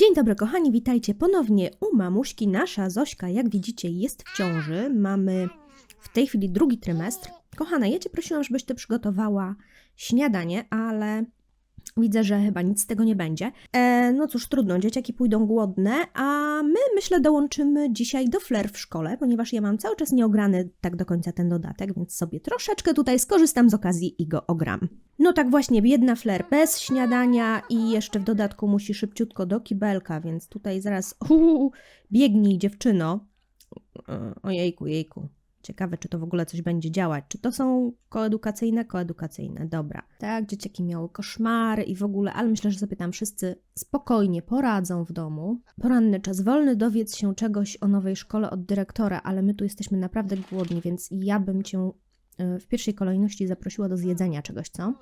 Dzień dobry kochani, witajcie ponownie u mamuśki. Nasza Zośka, jak widzicie, jest w ciąży. Mamy w tej chwili drugi trymestr. Kochana, ja Cię prosiłam, żebyś Ty przygotowała śniadanie, ale widzę, że chyba nic z tego nie będzie. E, no cóż, trudno, dzieciaki pójdą głodne, a my myślę dołączymy dzisiaj do flair w szkole, ponieważ ja mam cały czas nieograny tak do końca ten dodatek, więc sobie troszeczkę tutaj skorzystam z okazji i go ogram. No tak właśnie, biedna flair bez śniadania i jeszcze w dodatku musi szybciutko do kibelka, więc tutaj zaraz uu, biegnij dziewczyno. E, Ojejku, jejku. Ciekawe, czy to w ogóle coś będzie działać. Czy to są koedukacyjne? Koedukacyjne, dobra. Tak, dzieciaki miały koszmary i w ogóle, ale myślę, że sobie tam wszyscy spokojnie poradzą w domu. Poranny czas wolny, dowiedz się czegoś o nowej szkole od dyrektora, ale my tu jesteśmy naprawdę głodni, więc ja bym cię y, w pierwszej kolejności zaprosiła do zjedzenia czegoś, co?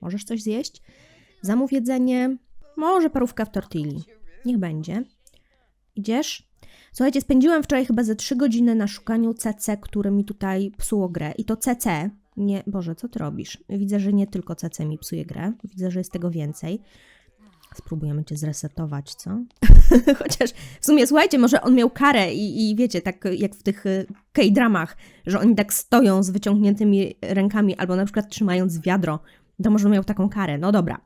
Możesz coś zjeść? Zamów jedzenie, może parówka w tortilli. Niech będzie. Idziesz? Słuchajcie, spędziłam wczoraj chyba ze 3 godziny na szukaniu CC, które mi tutaj psuło grę. I to CC, nie, Boże, co ty robisz? Widzę, że nie tylko CC mi psuje grę, widzę, że jest tego więcej. Spróbujemy cię zresetować, co? Chociaż w sumie, słuchajcie, może on miał karę i, i wiecie, tak jak w tych y, K-dramach, że oni tak stoją z wyciągniętymi rękami albo na przykład trzymając wiadro, to może miał taką karę. No dobra,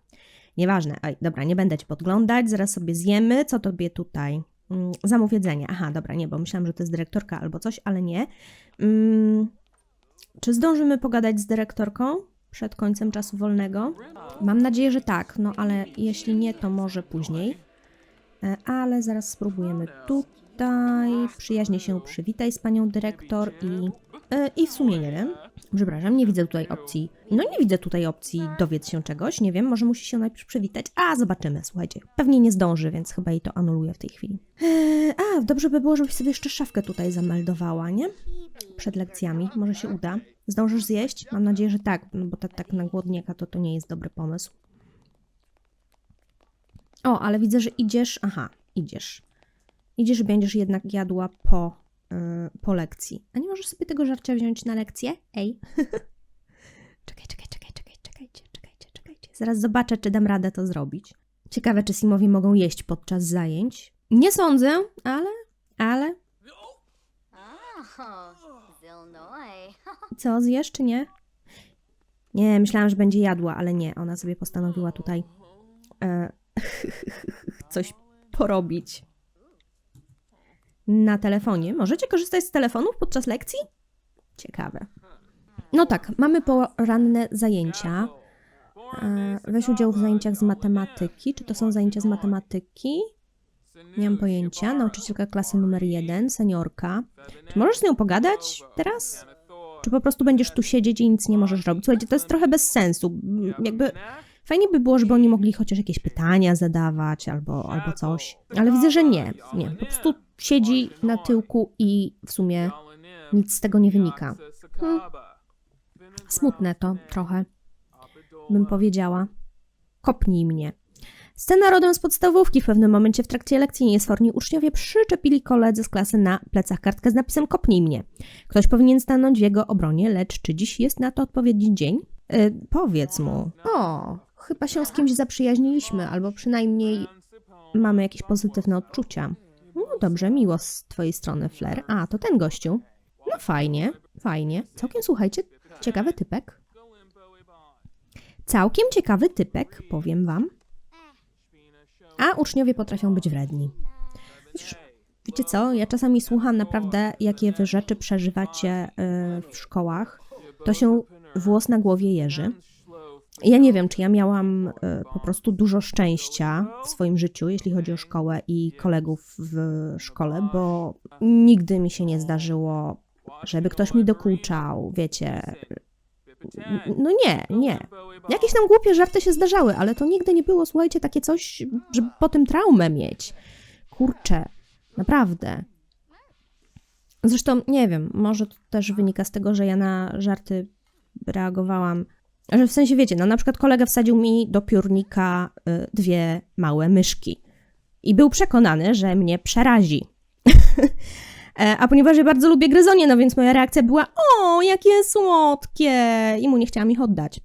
nieważne. Oj, dobra, nie będę cię podglądać, zaraz sobie zjemy. Co tobie tutaj? Mm, Zamów jedzenie. Aha, dobra, nie, bo myślałam, że to jest dyrektorka albo coś, ale nie. Mm, czy zdążymy pogadać z dyrektorką przed końcem czasu wolnego? Mam nadzieję, że tak, no ale jeśli nie, to może później. E, Ale zaraz spróbujemy tutaj. Przyjaźnie się przywitaj z panią dyrektor i. e, I w sumie nie wiem. Przepraszam, nie widzę tutaj opcji. No nie widzę tutaj opcji dowiedz się czegoś. Nie wiem, może musi się najpierw przywitać. A, zobaczymy, słuchajcie. Pewnie nie zdąży, więc chyba jej to anuluję w tej chwili. Eee, a, dobrze by było, żebyś sobie jeszcze szafkę tutaj zameldowała, nie? Przed lekcjami. Może się uda. Zdążysz zjeść? Mam nadzieję, że tak, no bo tak, tak na głodniaka to to nie jest dobry pomysł. O, ale widzę, że idziesz. Aha, idziesz. Idziesz, będziesz jednak jadła po, po lekcji. A nie możesz sobie tego żarcia wziąć na lekcję? Ej. czekaj, czekaj, czekaj, czekaj, czekajcie, czekajcie, czekajcie. Zaraz zobaczę, czy dam radę to zrobić. Ciekawe, czy Simowi mogą jeść podczas zajęć. Nie sądzę, ale, ale. Co, zjesz czy nie? Nie, myślałam, że będzie jadła, ale nie. Ona sobie postanowiła tutaj e, coś porobić. Na telefonie. Możecie korzystać z telefonów podczas lekcji? Ciekawe. No tak, mamy poranne zajęcia. Weź udział w zajęciach z matematyki. Czy to są zajęcia z matematyki? Nie mam pojęcia. Nauczycielka klasy numer jeden, seniorka. Czy możesz z nią pogadać teraz? Czy po prostu będziesz tu siedzieć i nic nie możesz robić? Słuchajcie, to jest trochę bez sensu. Jakby fajnie by było, żeby oni mogli chociaż jakieś pytania zadawać albo, albo coś. Ale widzę, że nie. Nie. Po prostu siedzi na tyłku i w sumie nic z tego nie wynika. Hmm. Smutne to trochę, bym powiedziała. Kopnij mnie. Scena rodem z podstawówki. W pewnym momencie w trakcie lekcji niesforni uczniowie przyczepili koledze z klasy na plecach kartkę z napisem kopnij mnie. Ktoś powinien stanąć w jego obronie, lecz czy dziś jest na to odpowiedni dzień? Y, powiedz mu. O, chyba się z kimś zaprzyjaźniliśmy, albo przynajmniej mamy jakieś pozytywne odczucia. Dobrze, miło z twojej strony, Flair. A, to ten gościu. No fajnie, fajnie. Całkiem słuchajcie, ciekawy typek. Całkiem ciekawy typek, powiem wam. A uczniowie potrafią być wredni. Widzisz, wiecie co? Ja czasami słucham naprawdę, jakie wy rzeczy przeżywacie y, w szkołach. To się włos na głowie jeży. Ja nie wiem, czy ja miałam y, po prostu dużo szczęścia w swoim życiu, jeśli chodzi o szkołę i kolegów w szkole, bo nigdy mi się nie zdarzyło, żeby ktoś mi dokuczał, wiecie. No nie, nie. Jakieś tam głupie żarty się zdarzały, ale to nigdy nie było, słuchajcie, takie coś, żeby po tym traumę mieć. Kurczę, naprawdę. Zresztą nie wiem, może to też wynika z tego, że ja na żarty reagowałam. Że w sensie wiecie, no na przykład kolega wsadził mi do piórnika y, dwie małe myszki i był przekonany, że mnie przerazi. E, A ponieważ ja bardzo lubię gryzonie, no więc moja reakcja była: O, jakie słodkie! I mu nie chciałam ich oddać.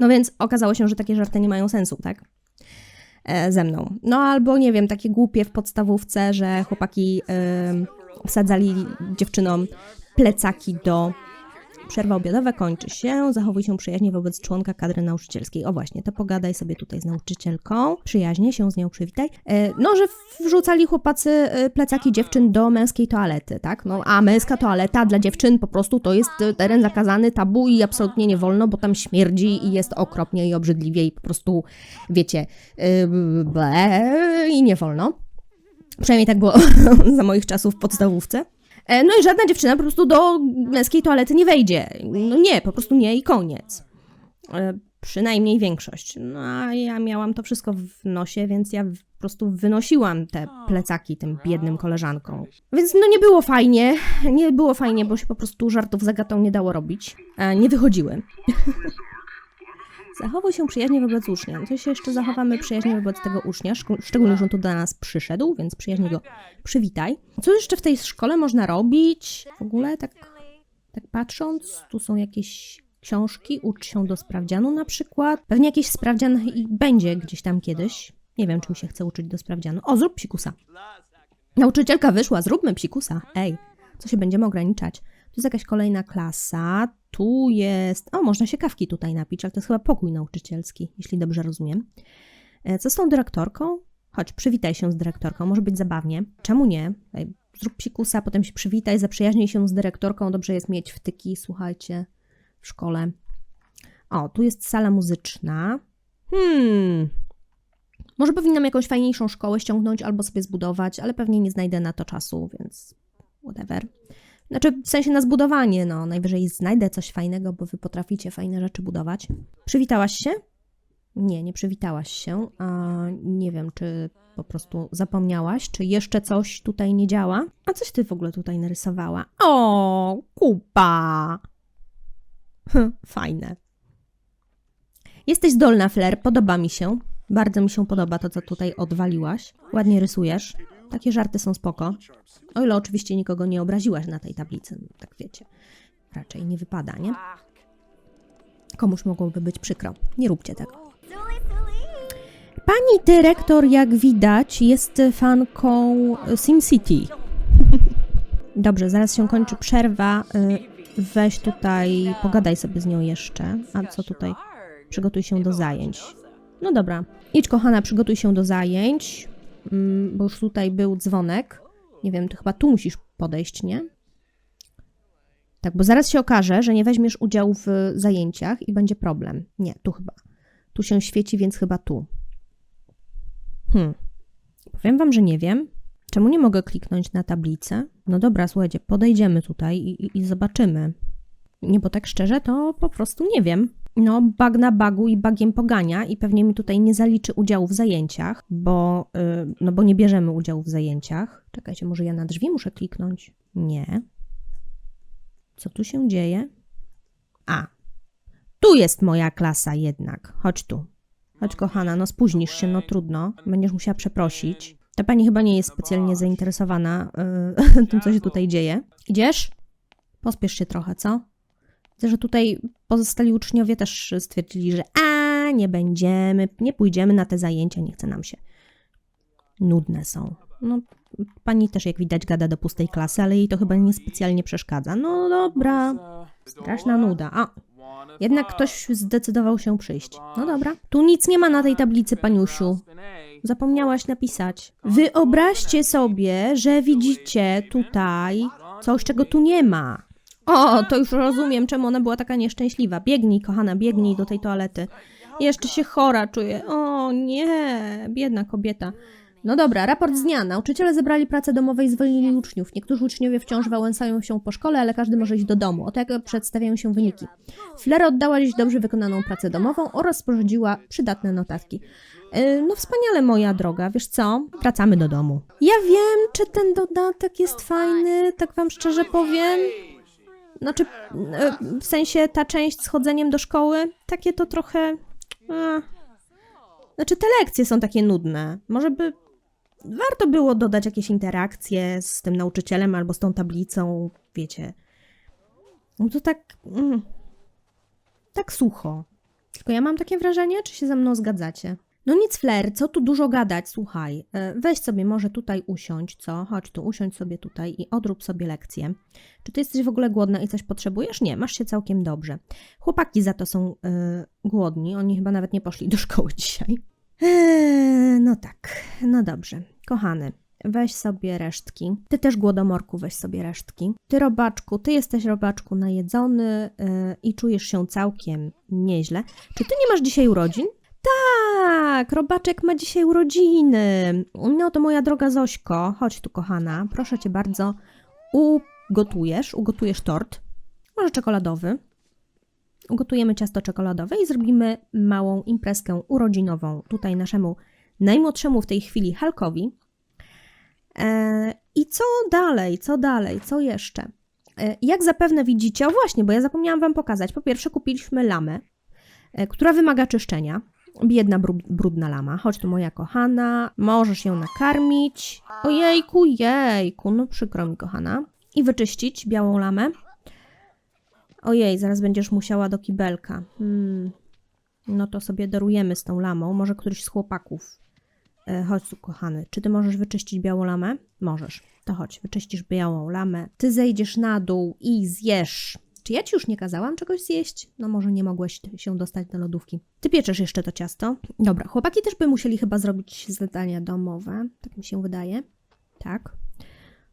No więc okazało się, że takie żarty nie mają sensu, tak? e, ze mną. No albo nie wiem, takie głupie w podstawówce, że chłopaki wsadzali dziewczynom plecaki do Przerwa obiadowa kończy się, zachowuj się przyjaźnie wobec członka kadry nauczycielskiej. O właśnie, to pogadaj sobie tutaj z nauczycielką, przyjaźnie się z nią przywitaj. E, No, że wrzucali chłopacy e, plecaki dziewczyn do męskiej toalety, tak? No, a męska toaleta dla dziewczyn po prostu to jest e, teren zakazany, tabu i absolutnie nie wolno, bo tam śmierdzi i jest okropnie i obrzydliwie i po prostu, wiecie, ble, i nie wolno. Przynajmniej tak było za moich czasów w podstawówce. E, No i żadna dziewczyna po prostu do męskiej toalety nie wejdzie. No nie, po prostu nie i koniec. E, Przynajmniej większość. No a ja miałam to wszystko w nosie, więc ja po prostu wynosiłam te plecaki tym biednym koleżankom. Więc no nie było fajnie, nie było fajnie, bo się po prostu żartów z Agatą nie dało robić. E, Nie wychodziły. Zachowuj się przyjaźnie wobec ucznia. No to się jeszcze zachowamy przyjaźnie wobec tego ucznia, szczególnie, że on tu do nas przyszedł, więc przyjaźnie go przywitaj. Co jeszcze w tej szkole można robić? W ogóle tak, tak patrząc, tu są jakieś książki, ucz się do sprawdzianu na przykład. Pewnie jakiś sprawdzian i będzie gdzieś tam kiedyś. Nie wiem, czy mi się chce uczyć do sprawdzianu. O, zrób psikusa. Nauczycielka wyszła, zróbmy psikusa. Ej, co się będziemy ograniczać? Tu jest jakaś kolejna klasa, tu jest... O, można się kawki tutaj napić, ale to jest chyba pokój nauczycielski, jeśli dobrze rozumiem. E, Co z tą dyrektorką? Chodź, przywitaj się z dyrektorką, może być zabawnie. Czemu nie? Zrób psikusa, potem się przywitaj, zaprzyjaźnij się z dyrektorką. Dobrze jest mieć wtyki, słuchajcie, w szkole. O, tu jest sala muzyczna. Hmm. Może powinnam jakąś fajniejszą szkołę ściągnąć albo sobie zbudować, ale pewnie nie znajdę na to czasu, więc whatever. Znaczy, w sensie na zbudowanie, no. Najwyżej znajdę coś fajnego, bo wy potraficie fajne rzeczy budować. Przywitałaś się? Nie, nie przywitałaś się. A nie wiem, czy po prostu zapomniałaś, czy jeszcze coś tutaj nie działa. A coś ty w ogóle tutaj narysowała? O, kupa! Hm, Fajne. Jesteś zdolna, Flair, podoba mi się. Bardzo mi się podoba to, co tutaj odwaliłaś. Ładnie rysujesz. Takie żarty są spoko. O ile oczywiście nikogo nie obraziłaś na tej tablicy, no, tak wiecie. Raczej nie wypada, nie? Komuś mogłoby być przykro. Nie róbcie tego. Pani dyrektor, jak widać, jest fanką SimCity. Dobrze, zaraz się kończy przerwa. Y, Weź tutaj, pogadaj sobie z nią jeszcze. A co tutaj? Przygotuj się do zajęć. No dobra. Idź, kochana, przygotuj się do zajęć, bo już tutaj był dzwonek. Nie wiem, chyba tu musisz podejść, nie? Tak, bo zaraz się okaże, że nie weźmiesz udziału w zajęciach i będzie problem. Nie, tu chyba. Tu się świeci, więc chyba tu. Hmm. Powiem wam, że nie wiem. Czemu nie mogę kliknąć na tablicę? No dobra, słuchajcie, podejdziemy tutaj i, i, i zobaczymy. Nie, bo tak szczerze, to po prostu nie wiem. No, bug na bagu i bagiem pogania i pewnie mi tutaj nie zaliczy udziału w zajęciach, bo, yy, no bo nie bierzemy udziału w zajęciach. Czekajcie, może ja na drzwi muszę kliknąć? Nie. Co tu się dzieje? A, tu jest moja klasa jednak. Chodź tu. Chodź, kochana, no spóźnisz się, no trudno. Będziesz musiała przeprosić. Ta pani chyba nie jest specjalnie zainteresowana yy, tym, co się tutaj dzieje. Idziesz? Pospiesz się trochę, co? Widzę, że tutaj pozostali uczniowie też stwierdzili, że a, nie będziemy, nie pójdziemy na te zajęcia, nie chce nam się. Nudne są. No, pani też, jak widać, gada do pustej klasy, ale jej to chyba niespecjalnie przeszkadza. No dobra, straszna nuda. A, jednak ktoś zdecydował się przyjść. No dobra. Tu nic nie ma na tej tablicy, paniusiu. Zapomniałaś napisać. Wyobraźcie sobie, że widzicie tutaj coś, czego tu nie ma. O, to już rozumiem, czemu ona była taka nieszczęśliwa. Biegnij, kochana, biegnij do tej toalety. Jeszcze się chora czuję. O nie, biedna kobieta. No dobra, raport z dnia. Nauczyciele zebrali pracę domową i zwolnili uczniów. Niektórzy uczniowie wciąż wałęsają się po szkole, ale każdy może iść do domu. Oto jak przedstawiają się wyniki. Flera oddała dziś dobrze wykonaną pracę domową oraz sporządziła przydatne notatki. Yy, No wspaniale, moja droga, wiesz co? Wracamy do domu. Ja wiem, czy ten dodatek jest fajny, tak wam szczerze powiem. Znaczy, yy, w sensie ta część z chodzeniem do szkoły, takie to trochę... A. Znaczy, te lekcje są takie nudne. Może by warto było dodać jakieś interakcje z tym nauczycielem albo z tą tablicą, wiecie. No to tak... Mm, tak sucho. Tylko ja mam takie wrażenie, czy się ze mną zgadzacie? No nic, Fler, co tu dużo gadać, słuchaj. e, Weź sobie może tutaj usiądź, co? Chodź tu, usiądź sobie tutaj i odrób sobie lekcję. Czy ty jesteś w ogóle głodna i coś potrzebujesz? Nie, masz się całkiem dobrze. Chłopaki za to są e, głodni, oni chyba nawet nie poszli do szkoły dzisiaj. Eee, no tak, no dobrze. Kochany, weź sobie resztki. Ty też głodomorku weź sobie resztki. Ty robaczku, ty jesteś robaczku najedzony e, i czujesz się całkiem nieźle. Czy ty nie masz dzisiaj urodzin? Tak, robaczek ma dzisiaj urodziny. No to moja droga Zośko, chodź tu kochana, proszę cię bardzo, ugotujesz, ugotujesz tort, może czekoladowy. Ugotujemy ciasto czekoladowe i zrobimy małą imprezkę urodzinową tutaj naszemu najmłodszemu w tej chwili Halkowi. E, I co dalej, co dalej, co jeszcze? E, jak zapewne widzicie, o właśnie, bo ja zapomniałam Wam pokazać. Po pierwsze kupiliśmy lamę, e, która wymaga czyszczenia. Biedna, bru- brudna lama. Chodź tu, moja kochana. Możesz ją nakarmić. Ojejku, jejku, no przykro mi, kochana. I wyczyścić białą lamę. Ojej, zaraz będziesz musiała do kibelka. Hmm. No to sobie darujemy z tą lamą. Może któryś z chłopaków. E, chodź tu, kochany. Czy ty możesz wyczyścić białą lamę? Możesz. To chodź, wyczyścisz białą lamę. Ty zejdziesz na dół i zjesz. Czy ja ci już nie kazałam czegoś zjeść? No może nie mogłeś się dostać do lodówki. Ty pieczesz jeszcze to ciasto? Dobra, chłopaki też by musieli chyba zrobić zadania domowe. Tak mi się wydaje. Tak.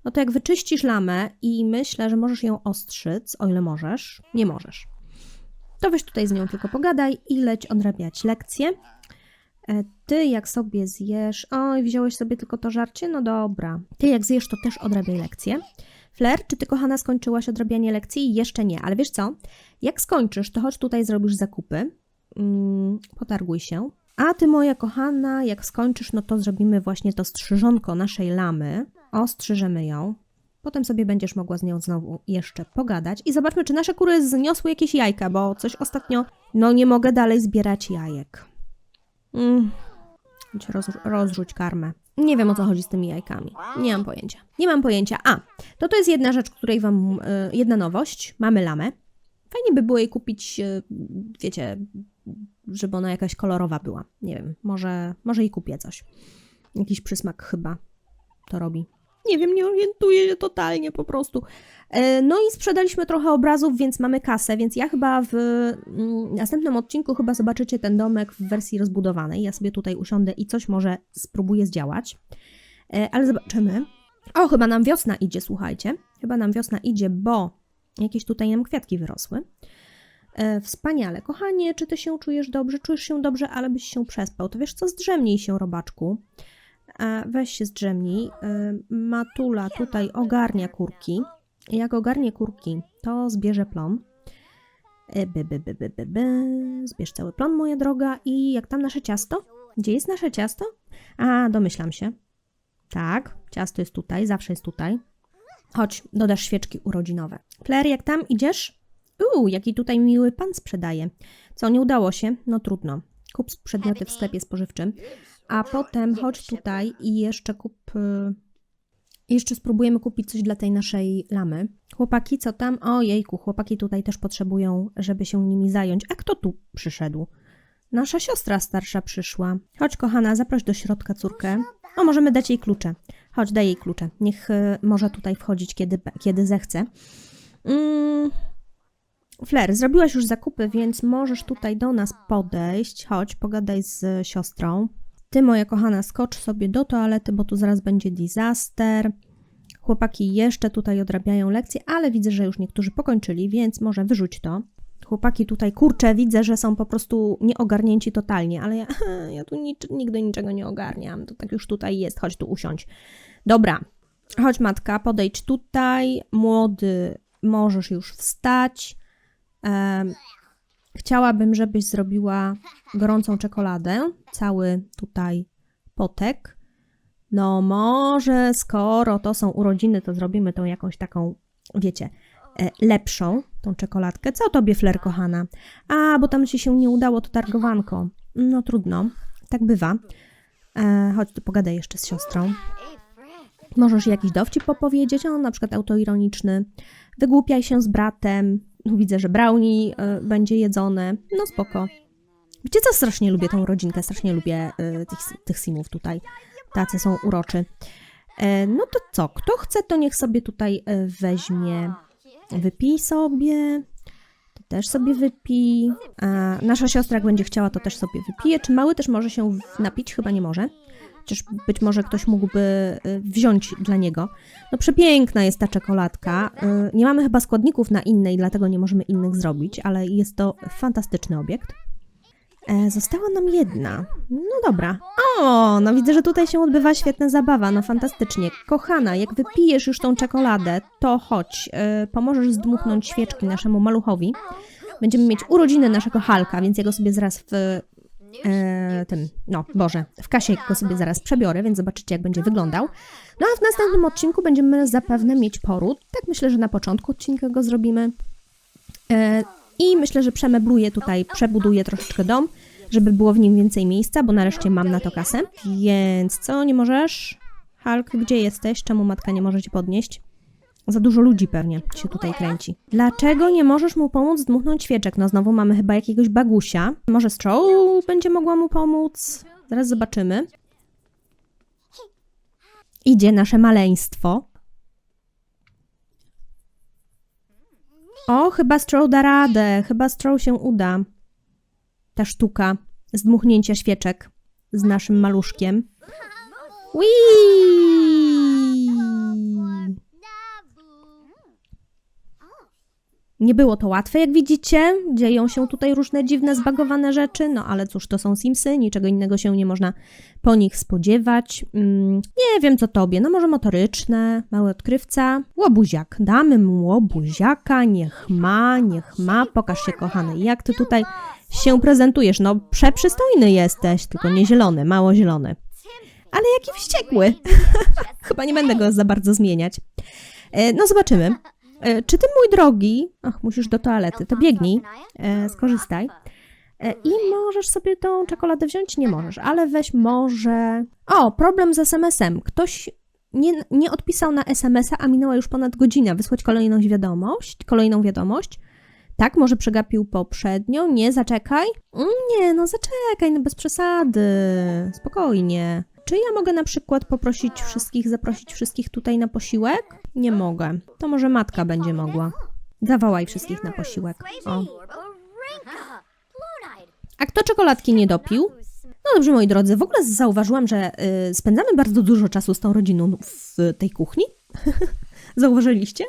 No to jak wyczyścisz lamę i myślę, że możesz ją ostrzyc, o ile możesz. Nie możesz. To weź tutaj z nią tylko pogadaj i leć odrabiać lekcje. E, Ty jak sobie zjesz... Oj, wziąłeś sobie tylko to żarcie? No dobra. Ty jak zjesz, to też odrabiaj lekcje. Fler, czy ty kochana skończyłaś odrabianie lekcji? Jeszcze nie, ale wiesz co? Jak skończysz, to chodź tutaj zrobisz zakupy. Mm, potarguj się. A ty moja kochana, jak skończysz, no to zrobimy właśnie to strzyżonko naszej lamy. Ostrzyżemy ją. Potem sobie będziesz mogła z nią znowu jeszcze pogadać. I zobaczmy, czy nasze kury zniosły jakieś jajka, bo coś ostatnio... No nie mogę dalej zbierać jajek. Mm. Roz, rozrzuć karmę. Nie wiem o co chodzi z tymi jajkami. Nie mam pojęcia. Nie mam pojęcia. A, to to jest jedna rzecz, której wam. e, jedna nowość. Mamy lamę. Fajnie by było jej kupić, e, wiecie, żeby ona jakaś kolorowa była. Nie wiem, może, może jej kupię coś. Jakiś przysmak chyba to robi. Nie wiem, nie orientuję się totalnie po prostu. E, No i sprzedaliśmy trochę obrazów, więc mamy kasę, więc ja chyba w mm, następnym odcinku chyba zobaczycie ten domek w wersji rozbudowanej. Ja sobie tutaj usiądę i coś może spróbuję zdziałać. E, Ale zobaczymy. O, chyba nam wiosna idzie, słuchajcie. Chyba nam wiosna idzie, bo jakieś tutaj nam kwiatki wyrosły. E, wspaniale. Kochanie, czy ty się czujesz dobrze? Czujesz się dobrze, ale byś się przespał. To wiesz co, zdrzemnij się, robaczku. E, weź się zdrzemnij. E, Matula tutaj ogarnia kurki. Jak ogarnie kurki, to zbierze plon. E, By, by, by, by, by, by. Zbierz cały plon, moja droga. I jak tam nasze ciasto? Gdzie jest nasze ciasto? A, domyślam się. Tak, ciasto jest tutaj, zawsze jest tutaj. Chodź, dodasz świeczki urodzinowe. Claire, jak tam idziesz? Uuu, jaki tutaj miły pan sprzedaje. Co, nie udało się? No trudno. Kup przedmioty w sklepie spożywczym. A potem chodź tutaj i jeszcze kup... y, Jeszcze spróbujemy kupić coś dla tej naszej lamy. Chłopaki, co tam? Ojejku, chłopaki tutaj też potrzebują, żeby się nimi zająć. A kto tu przyszedł? Nasza siostra starsza przyszła. Chodź, kochana, zaproś do środka córkę. O, możemy dać jej klucze. Chodź, daj jej klucze. Niech y, może tutaj wchodzić, kiedy, kiedy zechce. Mm. Zrobiłaś już zakupy, więc możesz tutaj do nas podejść. Chodź, pogadaj z siostrą. Ty, moja kochana, skocz sobie do toalety, bo tu zaraz będzie disaster. Chłopaki jeszcze tutaj odrabiają lekcje, ale widzę, że już niektórzy pokończyli, więc może wyrzuć to. Chłopaki tutaj, kurczę, widzę, że są po prostu nieogarnięci totalnie, ale ja, ja tu nic, nigdy niczego nie ogarniam. To tak już tutaj jest, chodź tu usiądź. Dobra, chodź matka, podejdź tutaj. Młody, możesz już wstać. Em, chciałabym, żebyś zrobiła gorącą czekoladę. Cały tutaj potek. No może skoro to są urodziny, to zrobimy tą jakąś taką, wiecie, e, lepszą, tą czekoladkę. Co tobie, Fler, kochana? A, bo tam ci się nie udało to targowanko. No trudno, tak bywa. E, chodź tu pogadaj jeszcze z siostrą. Możesz jakiś dowcip popowiedzieć, on na przykład autoironiczny. Wygłupiaj się z bratem. No, Widzę, że brownie y, będzie jedzone. No spoko. Wiecie co, strasznie lubię tą rodzinkę, strasznie lubię y, tych, tych simów tutaj. Tacy są uroczy. E, no to co, kto chce, to niech sobie tutaj e, weźmie, wypij sobie, ty też sobie wypij. Nasza siostra, jak będzie chciała, to też sobie wypije. Czy mały też może się napić? Chyba nie może. Chociaż być może ktoś mógłby y, wziąć dla niego. No przepiękna jest ta czekoladka. Y, Nie mamy chyba składników na innej, dlatego nie możemy innych zrobić, ale jest to fantastyczny obiekt. E, Została nam jedna. No dobra. O, no widzę, że tutaj się odbywa świetna zabawa. No fantastycznie. Kochana, jak wypijesz już tą czekoladę, to chodź, e, pomożesz zdmuchnąć świeczki naszemu maluchowi. Będziemy mieć urodziny naszego Halka, więc ja go sobie zaraz w e, tym, no Boże, w kasie go sobie zaraz przebiorę, więc zobaczycie, jak będzie wyglądał. No a w następnym odcinku będziemy zapewne mieć poród. Tak myślę, że na początku odcinka go zrobimy. E, I myślę, że przemebluję tutaj, przebuduję troszeczkę dom, żeby było w nim więcej miejsca, bo nareszcie mam na to kasę. Więc co, nie możesz? Hulk, gdzie jesteś? Czemu matka nie może cię podnieść? Za dużo ludzi pewnie się tutaj kręci. Dlaczego nie możesz mu pomóc zdmuchnąć świeczek? No znowu mamy chyba jakiegoś bagusia. Może Stroll będzie mogła mu pomóc? Zaraz zobaczymy. Idzie nasze maleństwo. O, chyba Stroll da radę. Chyba Stroll się uda. Ta sztuka zdmuchnięcia świeczek z naszym maluszkiem. Whee! Nie było to łatwe, jak widzicie. Dzieją się tutaj różne dziwne, zbagowane rzeczy, no ale cóż, to są Simsy, niczego innego się nie można po nich spodziewać. Mm, nie wiem, co tobie, no może motoryczne, mały odkrywca. Łobuziak, damy mu łobuziaka, niech ma, niech ma. Pokaż się, kochany, jak ty tutaj się prezentujesz. No, przeprzystojny jesteś, tylko nie zielony, mało zielony. Ale jaki wściekły. Chyba nie będę go za bardzo zmieniać. E, No, zobaczymy. E, Czy ty, mój drogi, ach, musisz do toalety, to biegnij, e, skorzystaj. E, I możesz sobie tą czekoladę wziąć? Nie możesz, ale weź może... O, problem z SMS-em. Ktoś nie, nie odpisał na SMS-a, a minęła już ponad godzina. Wysłać kolejną wiadomość, kolejną wiadomość. Tak, może przegapił poprzednią. Nie, zaczekaj. Mm, Nie, no zaczekaj, no bez przesady. Spokojnie. Czy ja mogę na przykład poprosić wszystkich, zaprosić wszystkich tutaj na posiłek? Nie mogę. To może matka będzie mogła. Zawołaj wszystkich na posiłek. O. A kto czekoladki nie dopił? No dobrze, moi drodzy, w ogóle zauważyłam, że y, spędzamy bardzo dużo czasu z tą rodziną w tej kuchni. Zauważyliście?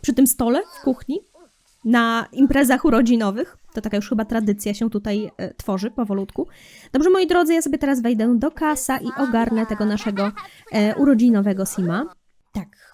Przy tym stole w kuchni? Na imprezach urodzinowych. To taka już chyba tradycja się tutaj e, tworzy powolutku. Dobrze, moi drodzy, ja sobie teraz wejdę do kasa i ogarnę tego naszego e, urodzinowego Sima. Tak.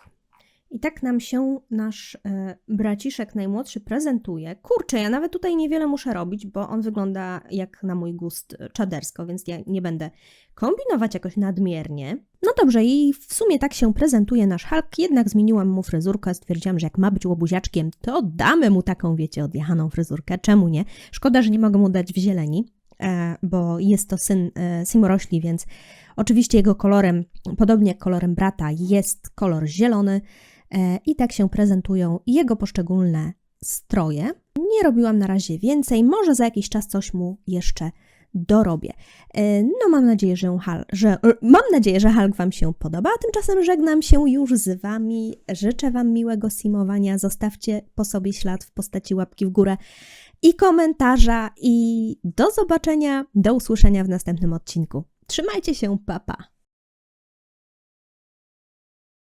I tak nam się nasz e, braciszek najmłodszy prezentuje. Kurczę, ja nawet tutaj niewiele muszę robić, bo on wygląda jak na mój gust e, czadersko, więc ja nie będę kombinować jakoś nadmiernie. No dobrze, i w sumie tak się prezentuje nasz Hulk, jednak zmieniłam mu fryzurkę, stwierdziłam, że jak ma być łobuziaczkiem, to damy mu taką, wiecie, odjechaną fryzurkę, czemu nie? Szkoda, że nie mogę mu dać w zieleni, e, bo jest to syn Simorośli, więc oczywiście jego kolorem, podobnie jak kolorem brata, jest kolor zielony i tak się prezentują jego poszczególne stroje. Nie robiłam na razie więcej, może za jakiś czas coś mu jeszcze dorobię. E, No mam nadzieję, że, Hal, że e, mam nadzieję, że Hulk Wam się podoba, a tymczasem żegnam się już z Wami. Życzę Wam miłego simowania. Zostawcie po sobie ślad w postaci łapki w górę i komentarza i do zobaczenia, do usłyszenia w następnym odcinku. Trzymajcie się, papa. Pa.